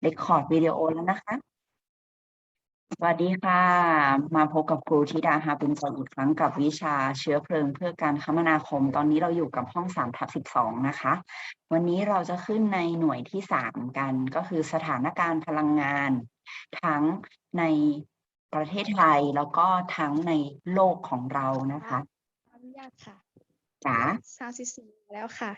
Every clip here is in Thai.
เรคคอร์ดวิดีโอแล้วนะคะ สวัสดีค่ะ มาพบกับครูธิดาฮาบุญใจอีกครั้งกับวิชาเชื้อเพลิงเพื่อการคมนาคม ตอนนี้เราอยู่กับห้องสามทับสิบสองนะคะ วันนี้เราจะขึ้นในหน่วยที่สามกัน ก็คือสถานการณ์พลังงาน ทั้งในประเทศไทยแล้วก็ทั้งในโลกของเรานะคะอนุญาตค่ะจ๋าสามสิบสี่แล้วค่ะ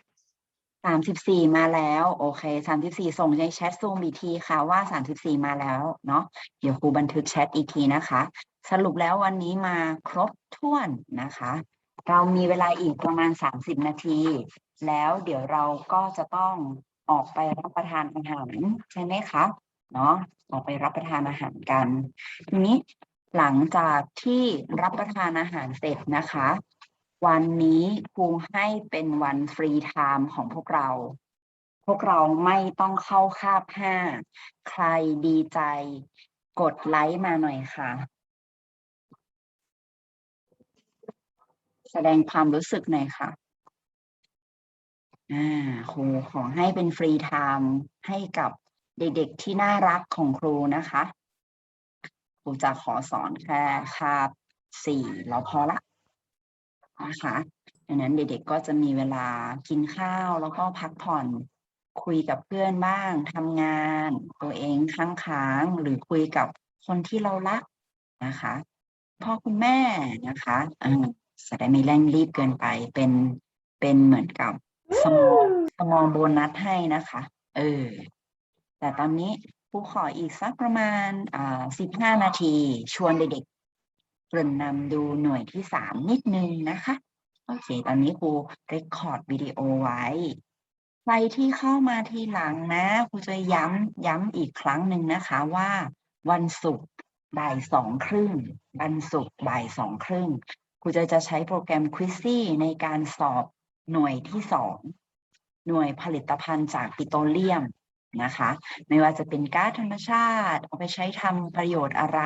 สามสิบสี่มาแล้ว โอเคสามสิบสี่ส่งในแชทซูมอีกทีค่ะว่าสามสิบสี่มาแล้วเนาะเดี๋ยวครูบันทึกแชทอีกทีนะคะ สรุปแล้ววันนี้มาครบถ้วนนะคะ เรามีเวลาอีกประมาณสามสิบนาที แล้วเดี๋ยวเราก็จะต้องออกไปรับประทานอาหารใช่ไหมคะเนาะออกไปรับประทานอาหารกันทีนี้หลังจากที่รับประทานอาหารเสร็จนะคะ วันนี้ครูให้เป็นวันฟรีไทม์ของพวกเรา พวกเราไม่ต้องเข้าคาบห้า ใครดีใจ กดไลค์มาหน่อยค่ะ แสดงความรู้สึกหน่อยค่ะอ่าครูขอให้เป็นฟรีไทม์ให้กับเด็กๆที่น่ารักของครูนะคะ ครูจะขอสอนแค่คาบสี่แล้วพอละ นะคะดังนั้นเด็กๆก็จะมีเวลากินข้าวแล้วก็พักผ่อนคุยกับเพื่อนบ้างทำงาน ตัวเองค้างๆหรือคุยกับคนที่เรารักนะคะพ่อคุณแม่นะคะอ่าจะได้ไม่เร่งรีบเกินไปเป็นเป็นเหมือนกับสมองสมองโบนัสให้นะคะ เออ แต่ตอนนี้ครูขออีกสักประมาณอ่าสิบห้านาที ชวนเด็กๆ เกริ่นนำดูหน่วยที่สามนิดนึงนะคะ โอเค ตอนนี้ครูเรคคอร์ดวิดีโอไว้ ใครที่เข้ามาทีหลังนะครูจะย้ำย้ำอีกครั้งหนึ่งนะคะว่า วันศุกร์บ่ายสองครึ่งวันศุกร์บ่ายสองครึ่งครูจะจะใช้โปรแกรมควิซซี่ในการสอบหน่วยที่สองหน่วยผลิตภัณฑ์จากปิโตรเลียม นะคะ ไม่ว่าจะเป็นก๊าซธรรมชาติ เอาไปใช้ทำประโยชน์อะไร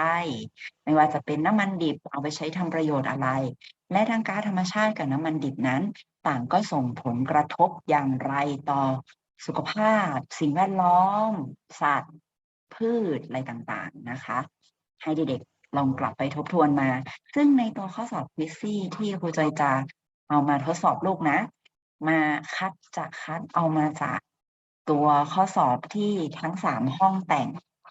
ไม่ว่าจะเป็นน้ำมันดิบเอาไปใช้ทำประโยชน์อะไร และทั้งก๊าซธรรมชาติกับน้ำมันดิบนั้น ต่างก็ส่งผลกระทบอย่างไรต่อสุขภาพ สิ่งแวดล้อม สัตว์ พืชอะไรต่างๆนะคะ ให้เด็กๆลองกลับไปทบทวนมา ซึ่งในตัวข้อสอบวิซซี่ที่ครูจอยจะเอามาทดสอบลูกนะ มาคัดจะคัดเอามาจาก ตัวข้อสอบที่ทั้งสามห้องแต่ง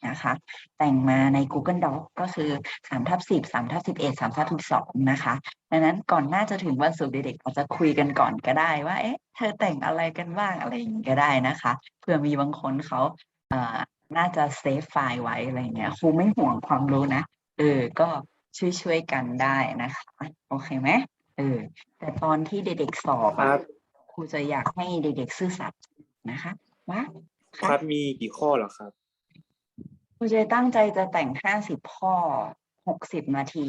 นะคะ แต่งมาใน Google Doc ก็คือ3ทับ10 3ทับ11 3ทับ12นะคะ ดังนั้นก่อนหน้าจะถึงวันศุกร์เด็กๆอาจจะคุยกันก่อนก็ได้ว่า เอ๊ะ เธอแต่งอะไรกันบ้างอะไรอย่างนี้ก็ได้นะคะเผื่อมีบางคนเขาเอ่อน่าจะเซฟไฟล์ไว้อะไรเงี้ยครูไม่ห่วงความรู้นะ เออ ก็ช่วยๆกันได้นะคะ โอเคไหมเออ แต่ตอนที่เด็กๆสอบคอะรับครูจะอยากให้เด็กๆซื่อสัตย์นะคะ ว่าครับ มีกี่ข้อเหรอครับ ครูจะตั้งใจจะแต่งห้าสิบข้อหกสิบนาที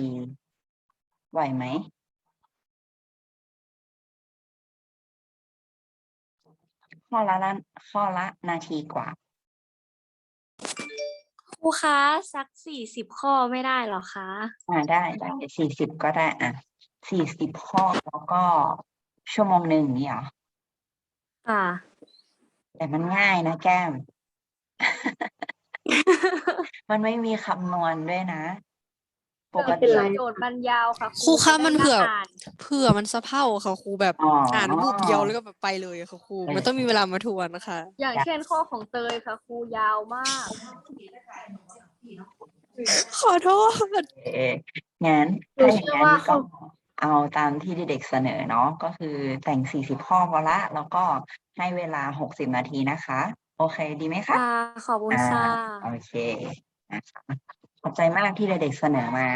ไหวไหม ข้อละละข้อละนาทีกว่า ครูคะสักสี่สิบข้อไม่ได้เหรอคะอ่าได้ได้สี่สิบก็ได้อะสี่สิบข้อแล้วก็ชั่วโมงหนึ่งนี่เหรอ ค่ะ แต่มันง่ายนะแก้ม มันไม่มีคำนวณด้วยนะ ปกติโจทย์มันยาวค่ะครูคะจได้มันเผื่ออ่านเผื่อมันสะเพร่าค่ะครูแบบอ๋ออ่อ่านรูปเดียวแล้วก็แบบไปเลยอะค่ะครูเออมันต้องมีเวลามาทวนนะคะ อย่างเช่นข้อของเตยค่ะครูยาวมาก ขอโทษโอเคงั้นหนูถ้าอเชื่ย่างอนั้นว่าก็ เขาเอาตามที่เด็กๆเสนอเนาะก็คือแต่งสี่สิบข้อพอละ แล้วก็ให้เวลาหกสิบนาทีนะคะ โอเคดีไหมคะค่ะขอบคุณอ่าค่ะโอเคนะคะขอบใจมากที่เด็กๆเสนอมา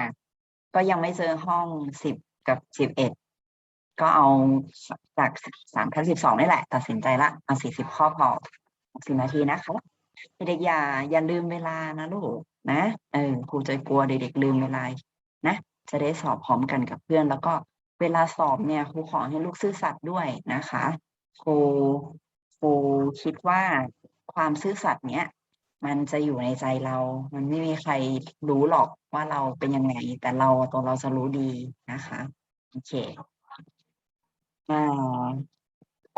ก็ยังไม่เจอห้องสิบกับสิบเอ็ดก็เอาจากสามทับสิบสองนี่แหละ ตัดสินใจละเอาสี่สิบข้อพอสิบนาทีนะคะเด็กๆอย่าอย่าลืมเวลานะลูกนะเออครูจะกลัวเด็กๆลืมเวลานะ จะได้สอบพร้อมกันกับเพื่อน แล้วก็เวลาสอบเนี่ยครูขอให้ลูกซื่อสัตย์ด้วยนะคะครูครูคิดว่าความซื่อสัตย์เนี้ยมันจะอยู่ในใจเรา มันไม่มีใครรู้หรอกว่าเราเป็นยังไง แต่เราตัวเราจะรู้ดีนะคะโอเค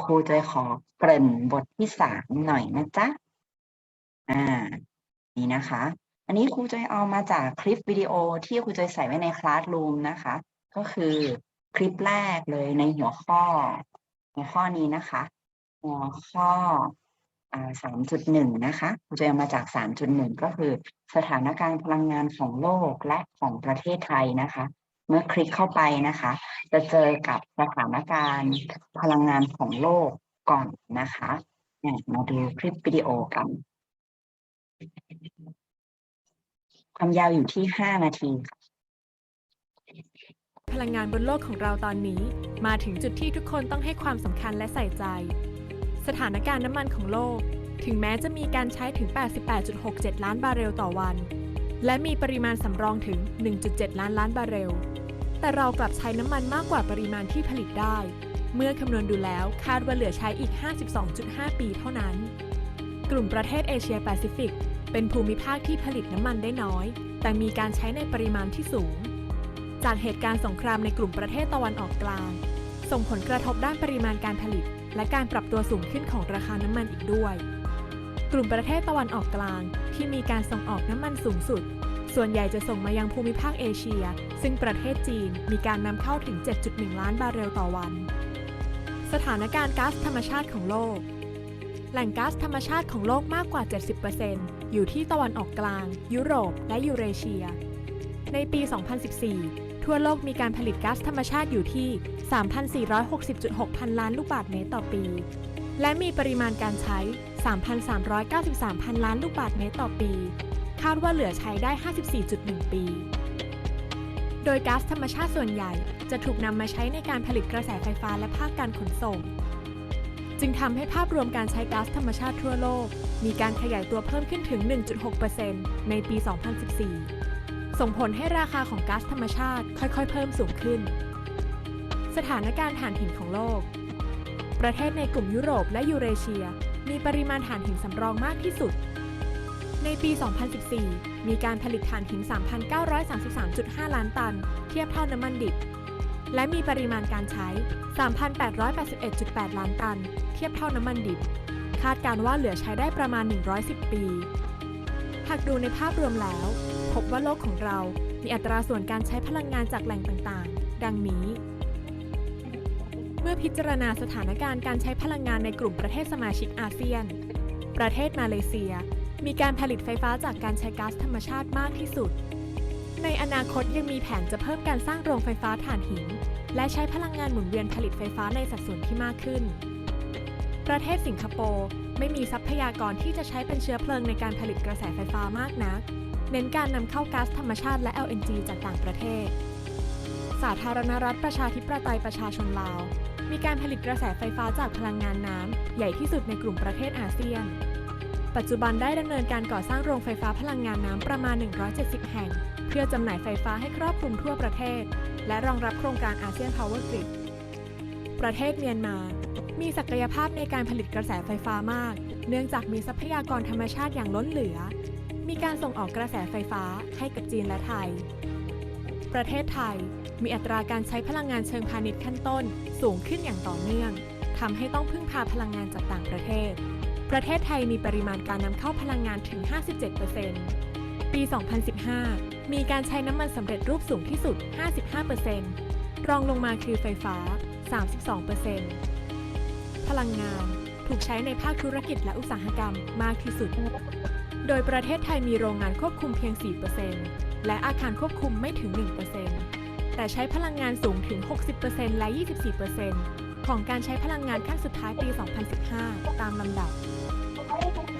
ครูจะขอเกริ่นบทที่สามหน่อยนะจ๊ะ อ่า นี่นะคะ อันนี้ครูจอยเอามาจากคลิปวิดีโอที่ครูจอยใส่ไว้ในคลาสรูมนะคะ ก็คือคลิปแรกเลยในหัวข้อ หัวข้อนี้นะคะ หัวข้ออ่าสามจุดหนึ่งนะคะครูจอยเอามาจากสามจุดหนึ่งก็คือ สถานการณ์พลังงานของโลกและของประเทศไทยนะคะ เมื่อคลิกเข้าไปนะคะ จะเจอกับสถานการณ์พลังงานของโลกก่อนนะคะเนี่ยมาดูคลิปวิดีโอกัน ความยาวอยู่ที่ห้านาทีค่ะพลังงานบนโลกของเราตอนนี้ มาถึงจุดที่ทุกคนต้องให้ความสำคัญและใส่ใจ สถานการณ์น้ำมันของโลก ถึงแม้จะมีการใช้ถึง 88.67 ล้านบาร์เรลต่อวัน และมีปริมาณสำรองถึง 1.7 ล้านล้านบาร์เรล แต่เรากลับใช้น้ำมันมากกว่าปริมาณที่ผลิตได้ เมื่อคำนวณดูแล้วคาดว่าเหลือใช้อีก 52.5 ปีเท่านั้น กลุ่มประเทศเอเชียแปซิฟิก เป็นภูมิภาคที่ผลิตน้ำมันได้น้อย แต่มีการใช้ในปริมาณที่สูง จากเหตุการณ์สงครามในกลุ่มประเทศตะวันออกกลาง ส่งผลกระทบด้านปริมาณการผลิต และการปรับตัวสูงขึ้นของราคาน้ำมันอีกด้วย กลุ่มประเทศตะวันออกกลาง ที่มีการส่งออกน้ำมันสูงสุด ส่วนใหญ่จะส่งมายังภูมิภาคเอเชีย ซึ่งประเทศจีนมีการนำเข้าถึง 7.1 ล้านบาร์เรลต่อวัน สถานการณ์ก๊าซธรรมชาติของโลกแหล่งก๊าซธรรมชาติของโลกมากกว่า 70% อยู่ที่ตะวันออกกลาง ยุโรป และยูเรเชีย ในปี 2014 ทั่วโลกมีการผลิตก๊าซธรรมชาติอยู่ที่ 3,460.6 พันล้านลูกบาศก์เมตรต่อปี และมีปริมาณการใช้ 3,393 พันล้านลูกบาศก์เมตรต่อปี คาดว่าเหลือใช้ได้ 54.1 ปี โดยก๊าซธรรมชาติส่วนใหญ่จะถูกนำมาใช้ในการผลิตกระแสไฟฟ้าและภาคการขนส่ง จึงทำให้ภาพรวมการใช้ก๊าซธรรมชาติทั่วโลก มีการขยายตัวเพิ่มขึ้นถึง 1.6%ในปี 2014 ส่งผลให้ราคาของก๊าซธรรมชาติค่อยๆ เพิ่มสูงขึ้น สถานการณ์ถ่านหินของโลก ประเทศในกลุ่มยุโรปและยูเรเชีย มีปริมาณถ่านหินสำรองมากที่สุด ในปี 2014 มีการผลิตถ่านหิน 3,933.5 ล้านตัน เทียบเท่าน้ำมันดิบ และมีปริมาณการใช้ 3,881.8 ล้านตัน เทียบเท่าน้ำมันดิบ คาดการว่าเหลือใช้ได้ประมาณ 110 ปี หากดูในภาพรวมแล้ว พบว่าโลกของเรา มีอัตราส่วนการใช้พลังงานจากแหล่งต่างๆ ดังนี้ เมื่อพิจารณาสถานการณ์การใช้พลังงานในกลุ่มประเทศสมาชิกอาเซียน ประเทศมาเลเซีย มีการผลิตไฟฟ้าจากการใช้ก๊าซธรรมชาติมากที่สุด ในอนาคตยังมีแผนจะเพิ่มการสร้างโรงไฟฟ้าถ่านหิน และใช้พลังงานหมุนเวียนผลิตไฟฟ้าในสัดส่วนที่มากขึ้น ประเทศสิงคโปร์ไม่มีทรัพยากรที่จะใช้เป็นเชื้อเพลิงในการผลิตกระแสไฟฟ้ามากนัก เน้นการนำเข้าก๊าซธรรมชาติและ LNG จากต่างประเทศ สาธารณรัฐประชาธิปไตยประชาชนลาว มีการผลิตกระแสไฟฟ้าจากพลังงานน้ำใหญ่ที่สุดในกลุ่มประเทศอาเซียน ปัจจุบันได้ดำเนินการก่อสร้างโรงไฟฟ้าพลังงานน้ำประมาณ 170 แห่ง พื่อจำหน่ายไฟฟ้าให้ครอบคลุมทั่วประเทศ และรองรับโครงการอาเซียน Power Grid ประเทศเมียนมา มีศักยภาพในการผลิตกระแสไฟฟ้ามาก เนื่องจากมีทรัพยากรธรรมชาติอย่างล้นเหลือ มีการส่งออกกระแสไฟฟ้าให้กับจีนและไทย ประเทศไทยมีอัตราการใช้พลังงานเชิงพาณิชย์ขั้นต้น สูงขึ้นอย่างต่อเนื่องทำให้ต้องพึ่งพาพลังงานจากต่างประเทศ ประเทศไทยมีปริมาณการนำเข้าพลังงานถึง 57% ปี 2015 มีการใช้น้ำมันสำเร็จรูปสูงที่สุด 55%รองลงมาคือไฟฟ้า 32%พลังงานถูกใช้ในภาคธุรกิจและอุตสาหกรรมมากที่สุด โดยประเทศไทยมีโรงงานควบคุมเพียง 4%และอาคารควบคุมไม่ถึง 1%แต่ใช้พลังงานสูงถึง 60%และ 24%ของการใช้พลังงานขั้นสุดท้ายปี 2015 ตามลำดับ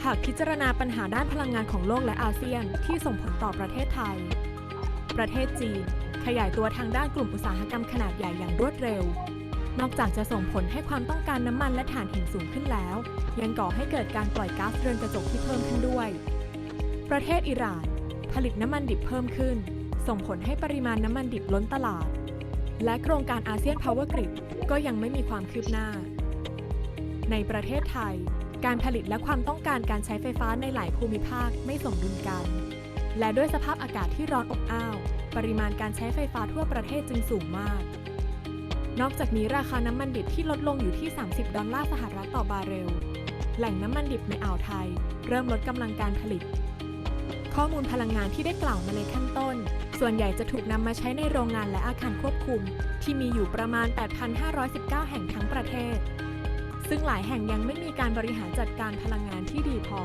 หากพิจารณาปัญหาด้านพลังงานของโลกและอาเซียน ที่ส่งผลต่อประเทศไทย ประเทศจีน ขยายตัวทางด้านกลุ่มอุตสาหกรรมขนาดใหญ่อย่างรวดเร็ว นอกจากจะส่งผลให้ความต้องการน้ำมันและถ่านหินสูงขึ้นแล้ว ยังก่อให้เกิดการปล่อยก๊าซเรือนกระจกที่เพิ่มขึ้นด้วย ประเทศอิหร่าน ผลิตน้ำมันดิบเพิ่มขึ้น ส่งผลให้ปริมาณน้ำมันดิบล้นตลาด และโครงการอาเซียน Power Grid ก็ยังไม่มีความคืบหน้า ในประเทศไทย การผลิตและความต้องการการใช้ไฟฟ้าในหลายภูมิภาคไม่สมดุลกัน และด้วยสภาพอากาศที่ร้อนอบอ้าว ปริมาณการใช้ไฟฟ้าทั่วประเทศจึงสูงมาก นอกจากนี้ราคาน้ำมันดิบที่ลดลงอยู่ที่ 30 ดอลลาร์สหรัฐต่อบาร์เรล แหล่งน้ำมันดิบในอ่าวไทย เริ่มลดกำลังการผลิต ข้อมูลพลังงานที่ได้กล่าวมาในขั้นต้น ส่วนใหญ่จะถูกนำมาใช้ในโรงงานและอาคารควบคุม ที่มีอยู่ประมาณ 8,519 แห่งทั้งประเทศ ซึ่งหลายแห่งยังไม่มีการบริหารจัดการพลังงานที่ดีพอ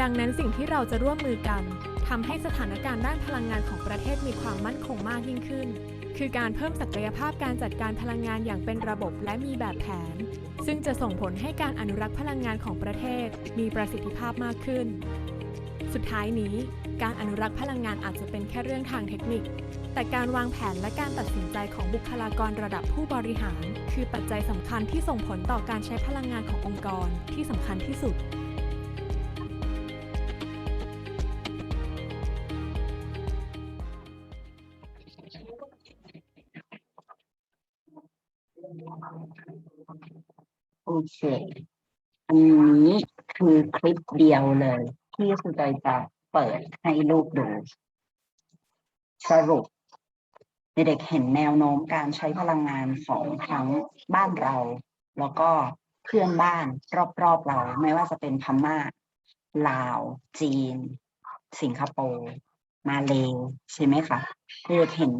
ดังนั้นสิ่งที่เราจะร่วมมือกันทำให้สถานการณ์ด้านพลังงานของประเทศมีความมั่นคงมากยิ่งขึ้น คือการเพิ่มศักยภาพการจัดการพลังงานอย่างเป็นระบบและมีแบบแผน ซึ่งจะส่งผลให้การอนุรักษ์พลังงานของประเทศมีประสิทธิภาพมากขึ้น สุดท้ายนี้ การอนุรักษ์พลังงานอาจจะเป็นแค่เรื่องทางเทคนิค แต่การวางแผนและการตัดสินใจของบุคลากรระดับผู้บริหาร คือปัจจัยสำคัญที่ส่งผลต่อการใช้พลังงานขององค์กรที่สำคัญที่สุดโอเค อันนี้คือคลิปเดียวเลย ที่ครูจอยจะเปิดให้ลูกดู สรุป เด็กๆเห็นแนวโน้มการใช้พลังงานของทั้งบ้านเรา แล้วก็เพื่อนบ้านรอบๆเรา ไม่ว่าจะเป็นพม่าลาว จีน สิงคโปร์มาเลใช่ไหมคะเด็กเห็น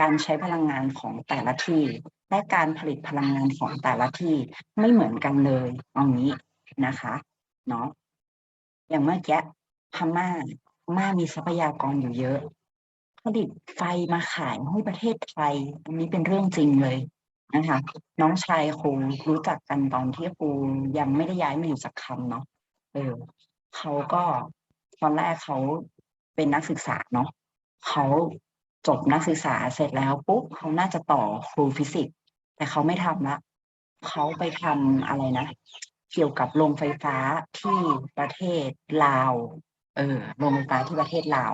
การใช้พลังงานของแต่ละที่ และการผลิตพลังงานของแต่ละที่ไม่เหมือนกันเลยเอางี้นะคะเนาะอย่างเมื่อกี้พม่าพม่ามีทรัพยากรอยู่เยอะ ผลิตไฟมาขายให้ประเทศไทยอันนี้เป็นเรื่องจริงเลยนะคะ น้องชายครูรู้จักกันตอนที่ครูยังไม่ได้ย้ายมาอยู่สักคำเนาะเออเขาก็ตอนแรกเขาเป็นนักศึกษาเนาะเขาจบนักศึกษาเสร็จแล้วปุ๊บเขาน่าจะต่อครูฟิสิกส์แต่เขาไม่ทำละเขาไปทำอะไรนะ เกี่ยวกับโรงไฟฟ้าที่ประเทศลาว เออโรงไฟฟ้าที่ประเทศลาว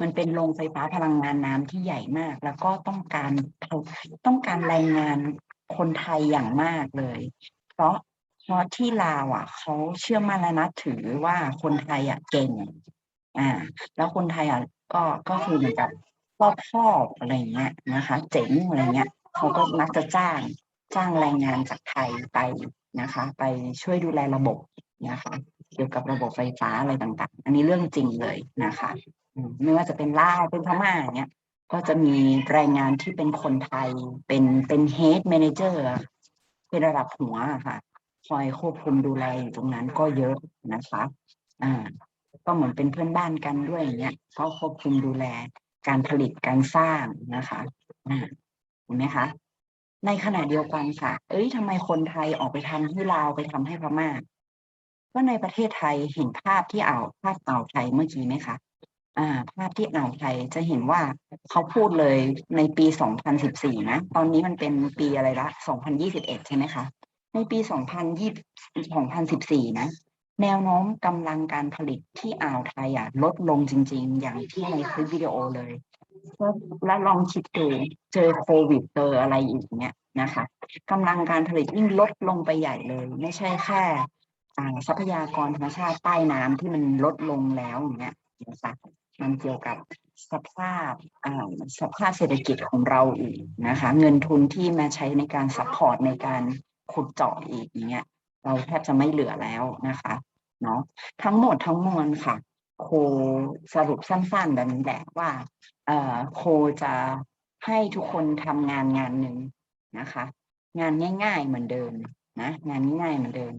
มันเป็นโรงไฟฟ้าพลังงานน้ำที่ใหญ่มาก แล้วก็ต้องการต้องการแรงงานคนไทยอย่างมากเลย เพราะเพราะที่ลาวอะเขาเชื่อมั่นและนับถือว่าคนไทยอะเก่ง อ่า แล้วคนไทยอะก็ก็คือเหมือนกับรอบครอบอะไรเงี้ยนะคะ เจ๋งอะไรเงี้ยเขาก็มักจะจ้างจ้างแรงงานจากไทยไปนะคะ ไปช่วยดูแลระบบนะคะ เกี่ยวกับระบบไฟฟ้าอะไรต่างๆ อันนี้เรื่องจริงเลยนะคะ ไม่ว่าจะเป็นลาวเป็นพม่าอย่างเงี้ยก็จะมีแรงงานที่เป็นคนไทยเป็นเป็นเฮด m ม n เจอร์เป็นระดับหัวอะค่ะ คอยควบคุมดูแลอยู่ตรงนั้นก็เยอะนะคะอ่าก็เหมือนเป็นเพื่อนบ้านกันด้วยอย่างเงี้ยก็ควบคุมดูแลการผลิตการสร้างนะคะอ่าเห็นไหมคะ ในขณะเดียวกันค่ะ เอ้ยทำไมคนไทยออกไปทำที่ลาวไปทำให้พม่าก็ในประเทศไทยเห็นภาพที่อ่าวภาพอ่าวไทยเมื่อกี้ไหมคะ ภาพที่อ่าวไทยจะเห็นว่าเขาพูดเลยในปี 2014 นะ ตอนนี้มันเป็นปีอะไรละ 2021 ใช่ไหมคะ ในปี 2020 2014 นะ แนวโน้มกำลังการผลิตที่อ่าวไทยอะลดลงจริง ๆ อย่างที่ในคลิปวิดีโอเลย แล้วแล้วลองคิดดูเจอโควิดเจออะไรอีกเนี้ยนะคะกำลังการผลิตยิ่งลดลงไปใหญ่เลย ไม่ใช่แค่ทรัพยากรธรรมชาติใต้น้ำที่มันลดลงแล้วอย่างเงี้ยนะคะ มันเกี่ยวกับสภาพอ่าสภาพเศรษฐกิจของเราอีกนะคะ เงินทุนที่มาใช้ในการซัพพอร์ตในการขุดเจาะอีกอย่างเงี้ย เราแทบจะไม่เหลือแล้วนะคะเนาะทั้งหมดทั้งมวลค่ะ โคสรุปสั้นๆแบบนี้แหละว่าเอ่อโคจะให้ทุกคนทำงานงานหนึ่งนะคะ งานง่าย ๆ เหมือนเดิมนะ งานง่ายๆเหมือนเดิม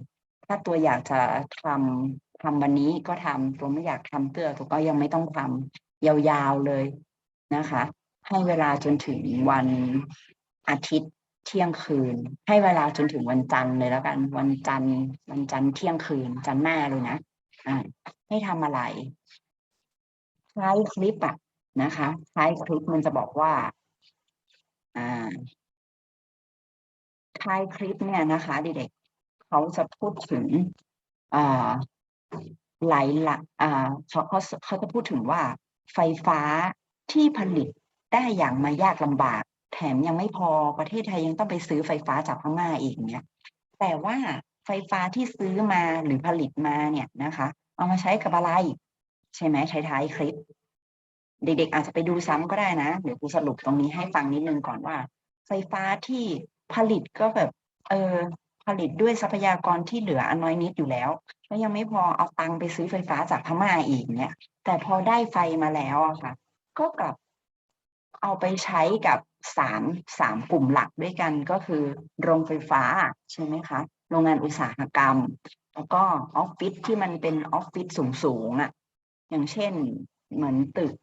ถ้าตัวอยากจะทำทำวันนี้ก็ทำตัวไม่อยากทำเตือตัวก็ยังไม่ต้องทำยาวๆเลยนะคะ ให้เวลาจนถึงวันอาทิตย์เที่ยงคืน ให้เวลาจนถึงวันจันทร์เลยแล้วกัน วันจันทร์วันจันทร์เที่ยงคืนจันทร์หน้าเลยนะอ่าให้ทำอะไรท้ายคลิปอะนะคะท้ายคลิปมันจะบอกว่าอ่าท้ายคลิปเนี่ยนะคะเด็ก เขาจะพูดถึงหลายหลักอ่าเขาเขาเขาจะพูดถึงว่าไฟฟ้าที่ผลิตได้อย่างมายากลำบาก แถมยังไม่พอประเทศไทยยังต้องไปซื้อไฟฟ้าจากพม่าอีกเนี่ยแต่ว่าไฟฟ้าที่ซื้อมาหรือผลิตมาเนี่ยนะคะ เอามาใช้กับอะไร ใช่ไหมท้ายๆคลิป เด็กๆอาจจะไปดูซ้ำก็ได้นะเดี๋ยวครูสรุปตรงนี้ให้ฟังนิดนึงก่อนว่า ไฟฟ้าที่ผลิตก็แบบ เออ ลิตด้วยทรัพยากรที่เหลืออันน้อยนิดอยู่แล้วแล้วยังไม่พอเอาตังค์ไปซื้อไฟฟ้าจากพม่าอีกเนี่ย แต่พอได้ไฟมาแล้วอะค่ะ ก็กลับเอาไปใช้กับสามสามกลุ่มหลักด้วยกันก็คือ โรงไฟฟ้าใช่ไหมคะโรงงานอุตสาหกรรม แล้วก็ออฟฟิศที่มันเป็นออฟฟิศสูงๆอะอย่างเช่นเหมือนตึก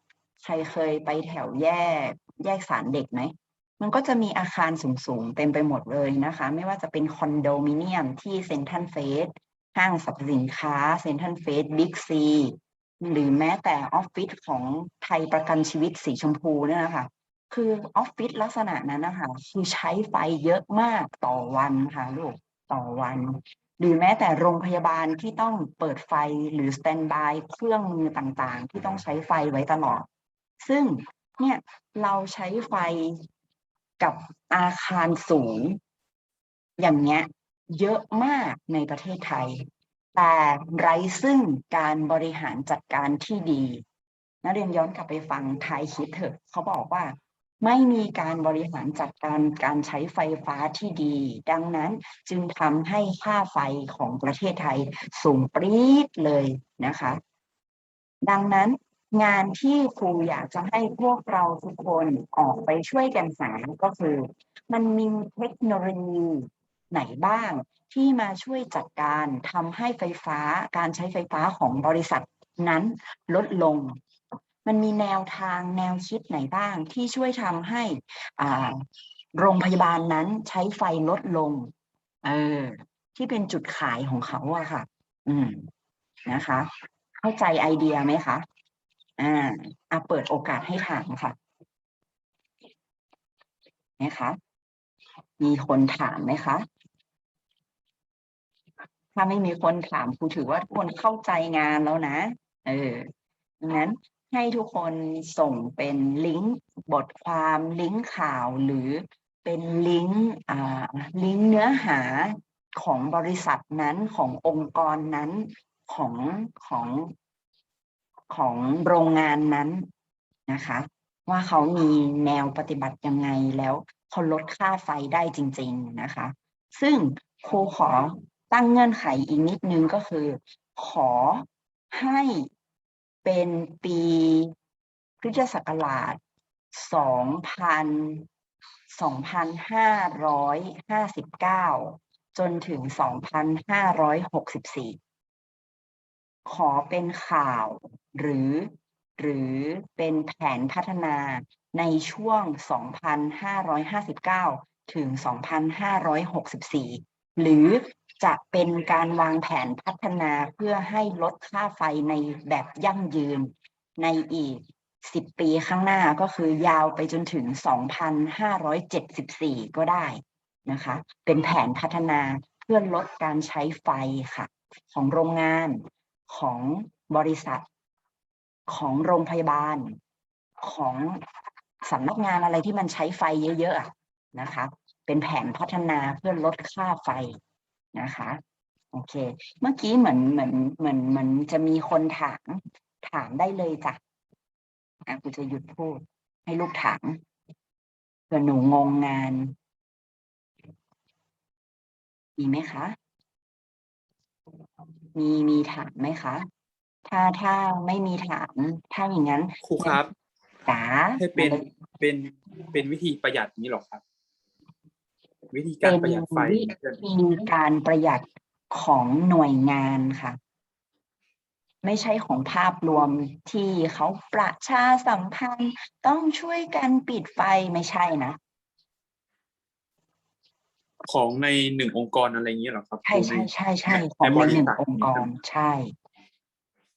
ใครเคยไปแถวแยกแยกสารเด็กไหม มันก็จะมีอาคารสูงๆ เต็มไปหมดเลยนะคะ ไม่ว่าจะเป็นคอนโดมิเนียมที่เซ็นทรัลเฟสห้างสรรพสินค้าเซ็นทรัลเฟสบิ๊กซีหรือแม้แต่ออฟฟิศของไทยประกันชีวิตสีชมพูเนี่ยนะคะคือออฟฟิศลักษณะนั้นนะคะคือใช้ไฟเยอะมากต่อวันค่ะลูกต่อวัน หรือแม้แต่โรงพยาบาลที่ต้องเปิดไฟหรือสแตนบายเครื่องมือต่างๆ ที่ต้องใช้ไฟไว้ตลอด ซึ่งเนี่ยเราใช้ไฟ กับอาคารสูง อย่างเงี้ยเยอะมากในประเทศไทย แต่ไร้ซึ่งการบริหารจัดการที่ดี นักเรียนย้อนกลับไปฟังท้ายคลิปเถอะเขาบอกว่า ไม่มีการบริหารจัดการการใช้ไฟฟ้าที่ดี ดังนั้นจึงทำให้ค่าไฟของประเทศไทยสูงปรี๊ดเลยนะคะ ดังนั้น งานที่ครูอยากจะให้พวกเราทุกคนออกไปช่วยกันหาก็คือ มันมีเทคโนโลยีไหนบ้างที่มาช่วยจัดการทำให้ไฟฟ้าการใช้ไฟฟ้าของบริษัทนั้นลดลง มันมีแนวทางแนวคิดไหนบ้างที่ช่วยทำให้อ่าโรงพยาบาลนั้นใช้ไฟลดลง เออ ที่เป็นจุดขายของเขาอะค่ะ อืมนะคะ เข้าใจไอเดียไหมคะ อ่าอะเปิดโอกาสให้ถามค่ะนะคะมีคนถามไหมคะ ถ้าไม่มีคนถามครูถือว่าทุกคนเข้าใจงานแล้วนะ เออดังนั้นให้ทุกคนส่งเป็นลิงก์บทความลิงก์ข่าวหรือเป็นลิงก์อ่าลิงก์เนื้อหาของบริษัทนั้นขององค์กรนั้นของของ ของโรงงานนั้นนะคะ ว่าเขามีแนวปฏิบัติยังไงแล้วเขาลดค่าไฟได้จริง ๆนะคะ ซึ่งครูขอตั้งเงื่อนไขอีกนิดนึงก็คือ ขอให้เป็นปีคริสตศักราชสองพันสองพันห้าร้อยห้าสิบเก้าจนถึงสองพันห้าร้อยหกสิบสี่ขอเป็นข่าว หรือ หรือเป็นแผนพัฒนาในช่วง 2,559 ถึง 2,564 หรือจะเป็นการวางแผนพัฒนาเพื่อให้ลดค่าไฟในแบบยั่งยืน ในอีก 10 ปีข้างหน้าก็คือยาวไปจนถึง 2,574 ก็ได้นะคะ เป็นแผนพัฒนาเพื่อลดการใช้ไฟค่ะ ของโรงงานของบริษัท ของโรงพยาบาลของสำนักงานอะไรที่มันใช้ไฟเยอะๆนะคะ เป็นแผนพัฒนาเพื่อลดค่าไฟนะคะโอเค เมื่อกี้เหมือนเหมือนเหมือนเหมือนจะมีคนถามถามได้เลยจ้ะอะกูจะหยุดพูด ให้ลูกถามเผื่อหนูงงงาน มีไหมคะ มีมีถามไหมคะ ถ้าถ้าไม่มีถามถ้าอย่างนั้นครูครับจ๋าให้เป็นมาลยเป็นเป็นวิธีประหยัดนี้หรอครับ วิธีการประหยัดไฟเป็นวิธีการประหยัดของหน่วยงานค่ะ ไม่ใช่ของภาพรวมที่เขาประชาสัมพันธ์ต้องช่วยกันปิดไฟไม่ใช่นะของในหนึ่งองค์กรอะไรอย่างนี้เหรอครับ ใช่ครูใช่ไม่ใช่ใช่ในของในหนึ่งบริษัทองค์กรนี้ใช่ไหมใช่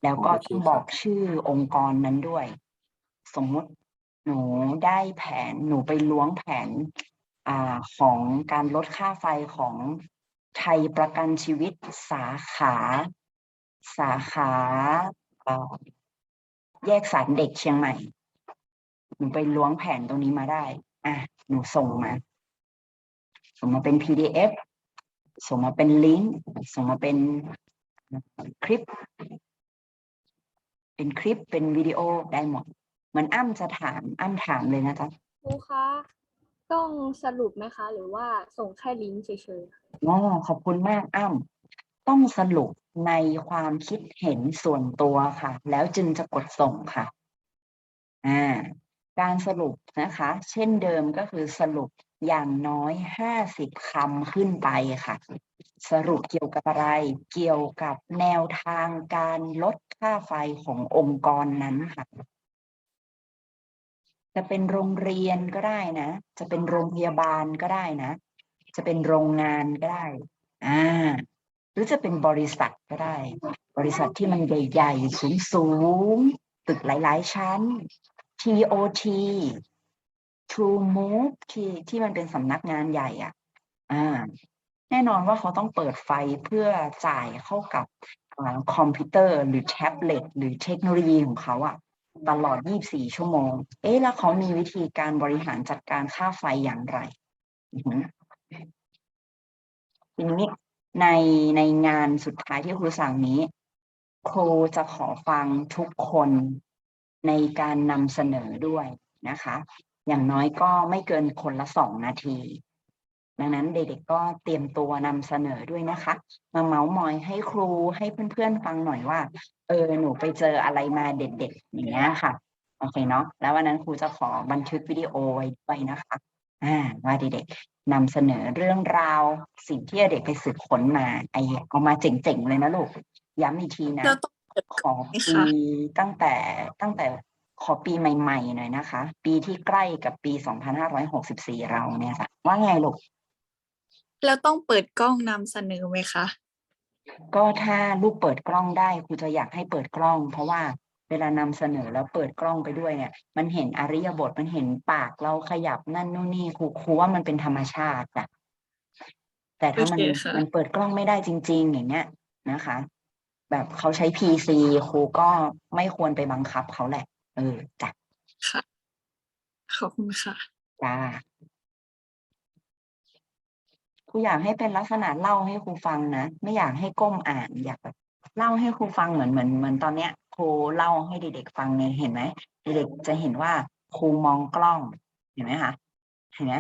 แล้วก็โอเคต้องครับบอกชื่อองค์กรนั้นด้วย สมมุติหนูได้แผนหนูไปล้วงแผนอ่าของการลดค่าไฟของไทยประกันชีวิตสาขา สาขาเอ่อแยกสารเด็กเชียงใหม่ หนูไปล้วงแผนตรงนี้มาได้ อะ หนูส่งมาส่งมาเป็น PDF ส่งมาเป็นลิงก์ส่งมาเป็นคลิป เป็นคลิปเป็นวิดีโอได้หมด เหมือนอ้ำจะถามอ้ำถามเลยนะจ๊ะครูคะต้องสรุปไหมคะ หรือว่าส่งแค่ลิงก์เฉยๆอ๋อขอบคุณมากอ้ำต้องสรุปในความคิดเห็นส่วนตัวค่ะ แล้วจึงจะกดส่งค่ะอ่าการสรุปนะคะ เช่นเดิมก็คือสรุป อย่างน้อยห้าสิบคำขึ้นไปค่ะ สรุปเกี่ยวกับอะไร เกี่ยวกับแนวทางการลดค่าไฟขององค์กรนั้นค่ะ จะเป็นโรงเรียนก็ได้นะ จะเป็นโรงพยาบาลก็ได้นะ จะเป็นโรงงานก็ได้ อ่า หรือจะเป็นบริษัทก็ได้ บริษัทที่มันใหญ่ๆ สูงๆ ตึกหลายๆ ชั้น TOT True Move ที่ที่มันเป็นสำนักงานใหญ่อะอ่าแน่นอนว่าเขาต้องเปิดไฟเพื่อจ่ายเข้ากับอคอมพิวเตอร์หรือแท็บเล็ตหรือเทคโนโลยีของเขาอะตลอด 24 ชั่วโมง เอ๊ะ แล้วเขามีวิธีการบริหารจัดการค่าไฟอย่างไรอือหือทีนี้ในในงานสุดท้ายที่ครูสั่งนี้ ครูจะขอฟังทุกคนในการนำเสนอด้วยนะคะ อย่างน้อยก็ไม่เกินคนละสองนาที ดังนั้นเด็กๆก็เตรียมตัวนำเสนอด้วยนะคะ มาเมาส์มอยให้ครูให้เพื่อนๆฟังหน่อยว่า เออหนูไปเจออะไรมาเด็ดๆอย่างเงี้ยค่ะโอเคเนาะแล้ววันนั้นครูจะขอบันทึกวิดีโอไว้ด้วยนะคะอ่าว่าเด็กๆนำเสนอเรื่องราวสิ่งที่เด็กไปสืบค้นมาไอเอามาเจ๋งๆเลยนะลูกย้ำอีกทีนะเราต้องเปิดขอไหมปีคะตั้งแต่ตั้งแต่ ขอปีใหม่ๆหน่อยนะคะ ปีที่ใกล้กับปี 2564 เราเนี่ยค่ะ ว่าไงลูกเราต้องเปิดกล้องนำเสนอไหมคะ ก็ถ้าลูกเปิดกล้องได้ครูจะอยากให้เปิดกล้อง เพราะว่าเวลานำเสนอแล้วเปิดกล้องไปด้วยเนี่ย มันเห็นอริยบทมันเห็นปากเราขยับนั่นนู่นนี่ครูครูว่ามันเป็นธรรมชาติอะแต่ถ้ามันโอเคค่ะมันเปิดกล้องไม่ได้จริง ๆ อย่างเงี้ยนะคะ แบบเขาใช้ PC ครูก็ไม่ควรไปบังคับเขาแหละเออจ้ะค่ะ ขอบคุณค่ะ จ้าครูอยากให้เป็นลักษณะเล่าให้ครูฟังนะไม่อยากให้ก้มอ่านอยากแบบเล่าให้ครูฟังเหมือนเหมือนเหมือนตอนเนี้ยครูเล่าให้เด็กๆฟังเนี่ยเห็นไหมเด็กๆจะเห็นว่าครูมองกล้องเห็นไหมคะเห็นไหม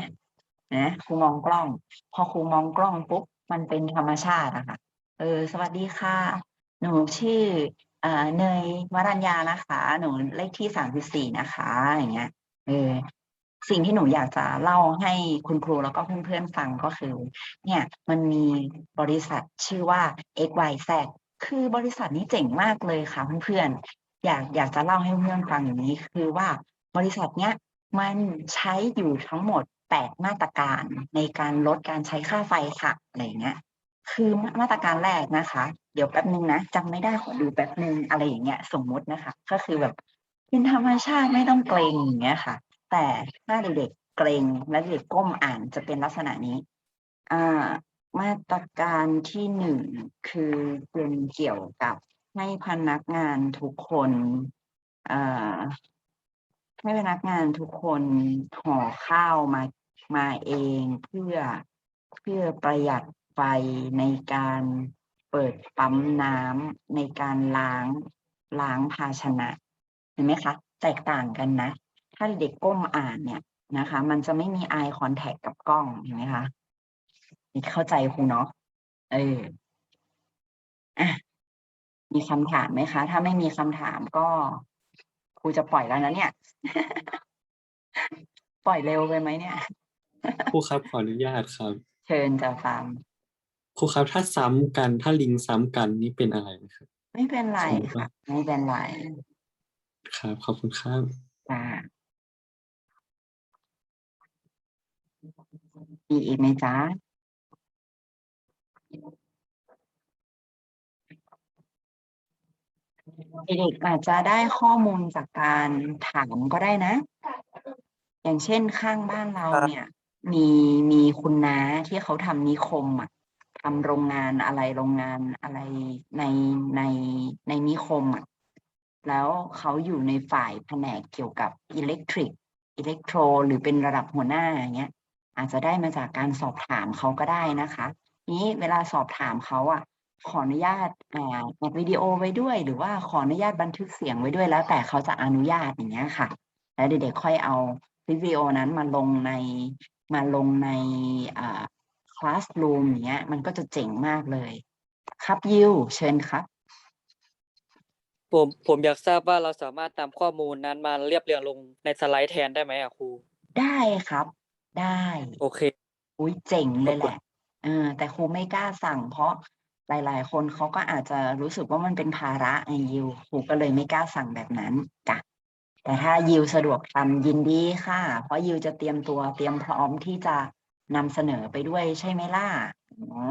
นะครูมองกล้อง พอครูมองกล้องปุ๊บมันเป็นธรรมชาติอะค่ะเออ สวัสดีค่ะ หนูชื่อ เอ่อเนยวรัญญานะคะ หนูเลขที่สามสิบสี่นะคะอย่างเงี้ยเออสิ่งที่หนูอยากจะเล่าให้คุณครูแล้วก็เพื่อนๆฟังก็คือ เนี่ยมันมีบริษัทชื่อว่า XYZ คือบริษัทนี้เจ๋งมากเลยค่ะเพื่อนๆอยากอยากจะเล่าให้เพื่อนฟังอย่างนี้คือว่าบริษัทเนี้ยมันใช้อยู่ทั้งหมดแปดมาตรการในการลดการใช้ค่าไฟค่ะอะไรเงี้ย คือมาตรการแรกนะคะ เดี๋ยวแป๊บนึงนะจำไม่ได้ขอดูแป๊บนึงอะไรอย่างเงี้ยสมมุตินะคะ ก็คือแบบเป็นธรรมชาติไม่ต้องเกรงอย่างเงี้ยค่ะ แต่ถ้าเด็กๆเกรงและเด็กก้มอ่านจะเป็นลักษณะนี้อ่ามาตรการที่หนึ่งคือเป็นเกี่ยวกับให้พนักงานทุกคนอ่าให้พนักงานทุกคนห่อข้าวมามาเองเพื่อเพื่อประหยัด ไฟในการเปิดปั๊มน้ำในการล้างล้างภาชนะ เห็นไหมคะ แตกต่างกันนะ ถ้าเด็กก้มอ่านเนี่ยนะคะ มันจะไม่มี eye contact กับกล้องเห็นไหมคะนี่เข้าใจครูเนาะเอออะมีคำถามไหมคะ ถ้าไม่มีคำถามก็ครูจะปล่อยแล้วนะเนี่ย ปล่อยเร็วไปไหมเนี่ยครูครับขออนุญาตครับ เชิญจะฟัง ครูครับถ้าซ้ำกันถ้าลิงก์ซ้ำกันนี่เป็นอะไรไหมครับ ไม่เป็นไรสมมุติว่าค่ะ ไม่เป็นไรครับ ขอบคุณครับ จ้ามีอีกไหมจ๊ะเด็กๆอาจจะได้ข้อมูลจากการถามก็ได้นะ อย่างเช่นข้างบ้านเราเนี่ย มีมีคุณน้าที่เขาทำนิคมอะ ทำโรงงานอะไรโรงงานอะไรในในในนิคมอะแล้วเขาอยู่ในฝ่ายแผนกเกี่ยวกับอิเล็กทริกอิเล็กโทรหรือเป็นระดับหัวหน้าอย่างเงี้ย อาจจะได้มาจากการสอบถามเขาก็ได้นะคะ นี้เวลาสอบถามเขาอะขออนุญาตอ่าอัดวิดีโอไว้ด้วย หรือว่าขออนุญาตบันทึกเสียงไว้ด้วยแล้ว แต่เขาจะอนุญาตอย่างเงี้ยค่ะ แล้วเด็กๆค่อยเอาวิดีโอนั้นมาลงในมาลงในอ่า classroom อย่างเงี้ยมันก็จะเจ๋งมากเลย ครับยิวเชิญครับ ผมผมอยากทราบว่าเราสามารถนำข้อมูลนั้นมาเรียบเรียงลงในสไลด์แทนได้ไหมอะครูได้ครับ ได้โอเค อุ้ยเจ๋งเลยแหละเออแต่ครูไม่กล้าสั่งเพราะหลาย ๆ คนเขาก็อาจจะรู้สึกว่ามันเป็นภาระไงยิวครูก็เลยไม่กล้าสั่งแบบนั้นจ้ะแต่ถ้ายิวสะดวกทำยินดีค่ะ เพราะยิวจะเตรียมตัวเตรียมพร้อมที่จะ นำเสนอไปด้วยใช่ไหมล่ะอ๋อ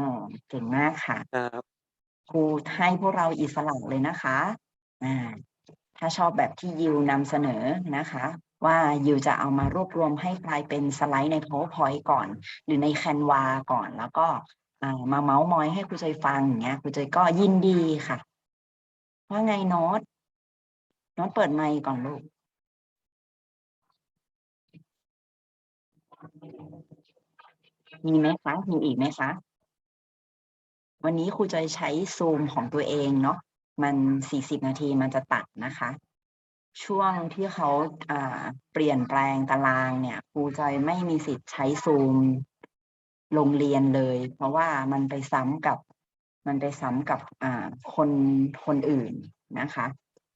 เก่งมากค่ะ ครับครูให้พวกเราอิสระเลยนะคะอ่าถ้าชอบแบบที่ยิวนำเสนอนะคะ ว่ายิวจะเอามารวบรวมให้กลายเป็นสไลด์ใน powerpoint ก่อน หรือใน Canva ก่อน แล้วก็อ่ามาเมาส์มอยให้ครูใจยฟังอย่างเงี้ยครูใจยก็ยินดีค่ะ ว่าไงโน้ตโน้ตเปิดไมค์ก่อนลูก มีไหมคะ มีอีกไหมคะ วันนี้ครูจะใช้ซูมของตัวเองเนาะ มันสี่สิบนาทีมันจะตัดนะคะ ช่วงที่เขาเปลี่ยนแปลงตารางเนี่ยครูจอยไม่มีสิทธิ์ใช้ซูมโรงเรียนเลย เพราะว่ามันไปซ้ำกับ มันไปซ้ำกับคนคนอื่นนะคะ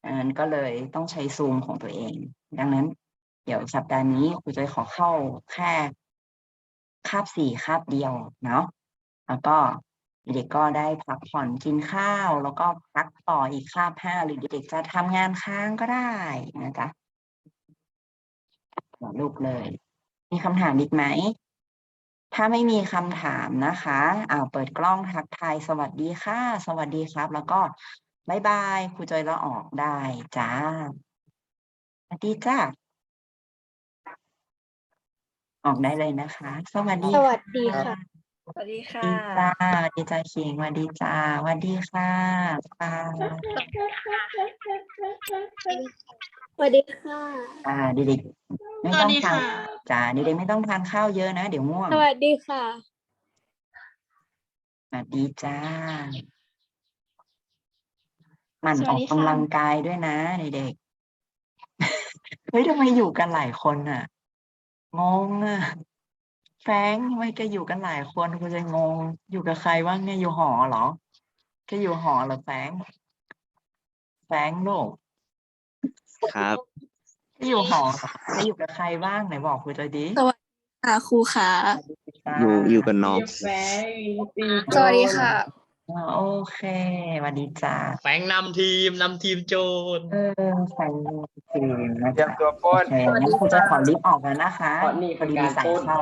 ดังนั้นก็เลยต้องใช้ซูมของตัวเอง ดังนั้น เดี๋ยวสัปดาห์นี้ครูจอยขอเข้าแค่ คาบสี่คาบเดียวเนาะแล้วก็เด็กก็ได้พักผ่อนกินข้าว แล้วก็พักต่ออีกคาบห้าหรือเด็กจะทำงานค้างก็ได้นะจ๊ะหัวลูกเลย มีคำถามอีกไหม ถ้าไม่มีคำถามนะคะอ่าเปิดกล้องทักทายสวัสดีค่ะ สวัสดีครับ แล้วก็บายบายครูจอยเราออกได้จ้าสวัสดีจ้า ออกได้เลยนะคะ สวัสดีสวัสดีค่ะ สวัสดีสค่ะวัสดีจ้าสวัสดีจ้าคิงสวัสดีจ้าสวัสดีค่ะค่ะสวัสดีค่ะ อ่าเด็กๆไม่ต้องทานจ้าเด็กๆไม่ต้องทานข้าวเยอะนะเดี๋ยวง่วงสวัสดีค่ะ สวัสดีจ้าหมั่นสอวัอสกดีกำค่ะลังกายด้วยนะเด็กๆเฮ้ยทำไมอยู่กันหลายคนอะ งงอะ แฟรงค์ทำไมแกอยู่กันหลายคนกูจะงง อยู่กับใครบ้างเนี่ยอยู่หอเหรอแกอยู่หอเหรอแฟรงค์แฟรงค์ลูกครับ แกอยู่หอแกอยู่กับใครบ้างไหนบอกครูจอยดิสวัสดี ค่ะครูขาอยู่อยู่กับน้องสวัสดีค่ะ อ่าโอเคสวัสดีจ้าแฟงนำทีมนำทีมโจรเออแฟรงค์ทีมนะเตรียจ๊ะมตัวปล้โอน เคงั้นครูจะขอลิฟต์ออกแล้วนะคะเพราะนี่พอดีคือการมีสายปล้นเข้า